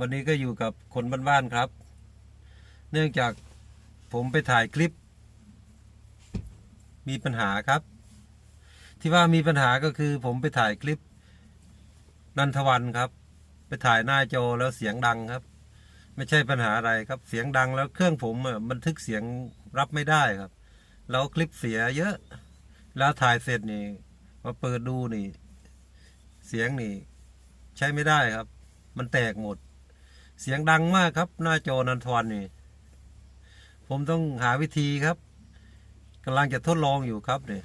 วันนี้ก็อยู่กับคนบ้านๆครับ เนื่องจากผมไปถ่ายคลิป มีปัญหาครับ ที่ว่ามีปัญหาก็คือผมไปถ่ายคลิป นันทวันครับ ไปถ่ายหน้าจอแล้วเสียงดังครับ ไม่ใช่ปัญหาอะไรครับ เสียงดังแล้วเครื่องผมบันทึกเสียงรับไม่ได้ครับ แล้วคลิปเสียเยอะ แล้วถ่ายเสร็จนี่มาเปิดดูนี่ เสียงนี่ ใช้ไม่ได้ครับ มันแตกหมด เสียงดังมากครับ หน้าจอนันทวันนี่ ผมต้องหาวิธีครับกำลังจะทดลองอยู่ครับเนี่ย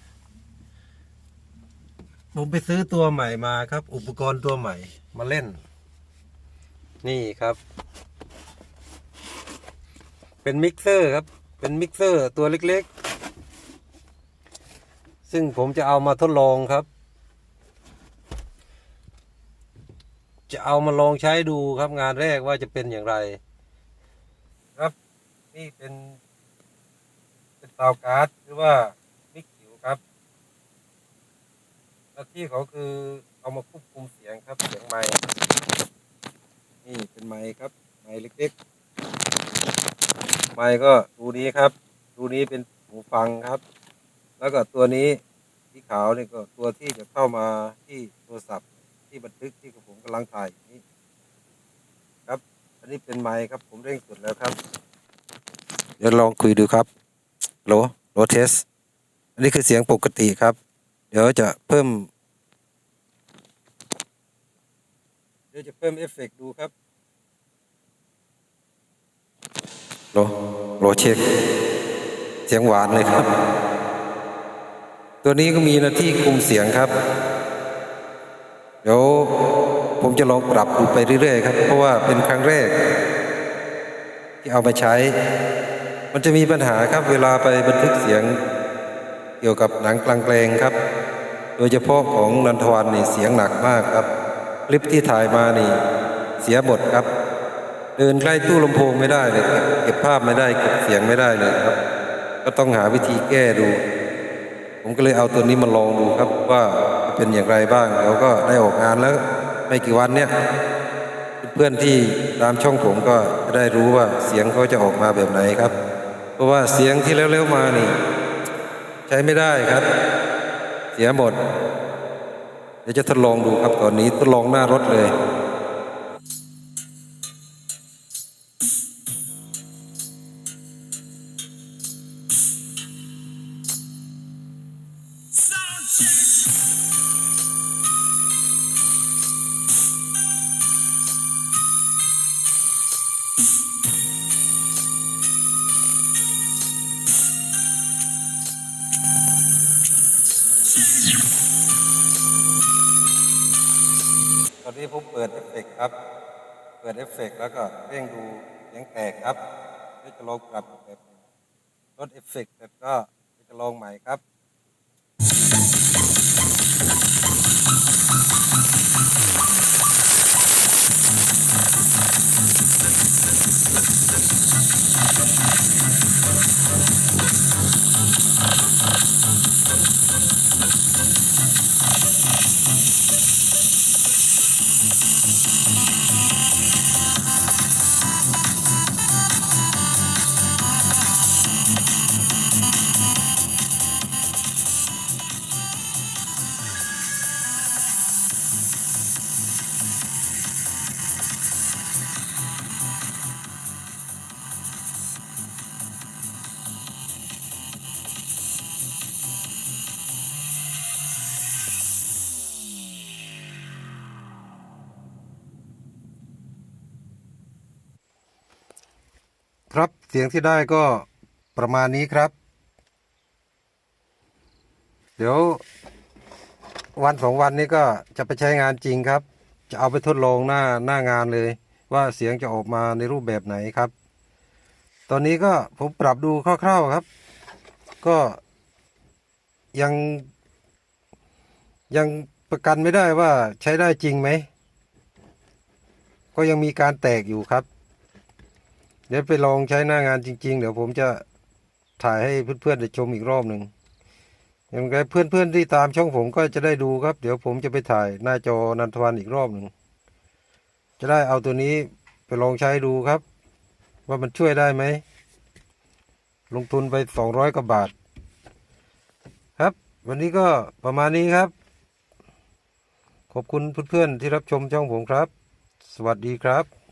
ผมไปซื้อตัวใหม่มาครับ อุปกรณ์ตัวใหม่ มาเล่น นี่ครับ เป็นมิกเซอร์ครับ เป็นมิกเซอร์ตัวเล็กๆ ซึ่งผมจะเอามาทดลองครับ จะเอามาลองใช้ดูครับงานแรกว่าจะเป็นอย่างไร ครับนี่เป็น เป็นเตาก๊าซหรือว่ามิกจิ๋วครับหน้าที่เขาคือเอามาควบคุมเสียงครับเสียงไม้นี่เป็นไม้ครับไม้เล็กๆไม้ก็รูนี้ครับรูนี้เป็นหูฟังครับ แล้วก็ตัวนี้ที่ขาวนี่ก็ตัวที่จะเข้ามาที่โทรศัพท์ ที่บันทึกที่ผมกำลังถ่ายอยู่นี้ครับ อันนี้เป็นไมค์ครับ ผมเร่งสุดแล้วครับ เดี๋ยวลองคุยดูครับโหลโหลเทส อันนี้คือเสียงปกติครับ เดี๋ยวจะเพิ่ม เดี๋ยวจะเพิ่มเอฟเฟกต์ดูครับโหลโหลเช็คเสียงหวานเลยครับ ตัวนี้ก็มีหน้าที่คุมเสียงครับ เดี๋ยวผมจะลองปรับดูไปเรื่อยๆครับ เพราะว่าเป็นครั้งแรก ที่เอามาใช้ มันจะมีปัญหาครับเวลาไปบันทึกเสียง เกี่ยวกับหนังกลางแปลงครับ โดยเฉพาะของนันทวันนี่เสียงหนักมากครับคลิปที่ถ่ายมานี่เสียหมดครับ เดินใกล้ตู้ลำโพงไม่ได้เลยเก็บภาพไม่ได้เก็บเสียงไม่ได้เลยครับ ก็ต้องหาวิธีแก้ดู ผมก็เลยเอาตัวนี้มาลองดูครับว่า เป็นอย่างไรบ้างเราก็ได้ออกงานแล้วไม่กี่วันเนี่ยเพื่อนที่ตามช่องผมก็จะได้รู้ว่าเสียงเขาจะออกมาแบบไหนครับ เพราะว่าเสียงที่เร็วๆมานี่ ใช้ไม่ได้ครับ เสียหมดเดี๋ยวจะทดลองดูครับตอนนี้ทดลองหน้ารถเลย ตอนนี้ผมเปิดเอฟเฟกต์ครับ เปิดเอฟเฟกต์แล้วก็เร่งดูเสียงแตกครับแล้วจะลองปรับแบบลดเอฟเฟกต์แต่ก็จะลองใหม่ครับ สียงที่ได้ก็ประมาณนี้ครับ เดี๋ยววันสองวันนี้ก็จะไปใช้งานจริงครับ จะเอาไปทดลองหน้าหน้างานเลย ว่าเสียงจะออกมาในรูปแบบไหนครับ ตอนนี้ก็ผมปรับดูคร่าวๆครับ ก็ยังยังประกันไม่ได้ว่าใช้ได้จริงไหม ก็ยังมีการแตกอยู่ครับ เดี๋ยวไปลองใช้หน้างานจริง ๆ เดี๋ยวผมจะถ่ายให้เพื่อนๆได้ชมอีกรอบหนึ่งยังไงเพื่อนๆที่ตามช่องผมก็จะได้ดูครับ เดี๋ยวผมจะไปถ่ายหน้าจอนันทวันอีกรอบหนึ่งจะได้เอาตัวนี้ไปลองใช้ดูครับ ว่ามันช่วยได้ไหมลงทุนไปสองร้อยกว่าบาท ครับ วันนี้ก็ประมาณนี้ครับ ขอบคุณเพื่อนๆที่รับชมช่องผมครับ สวัสดีครับ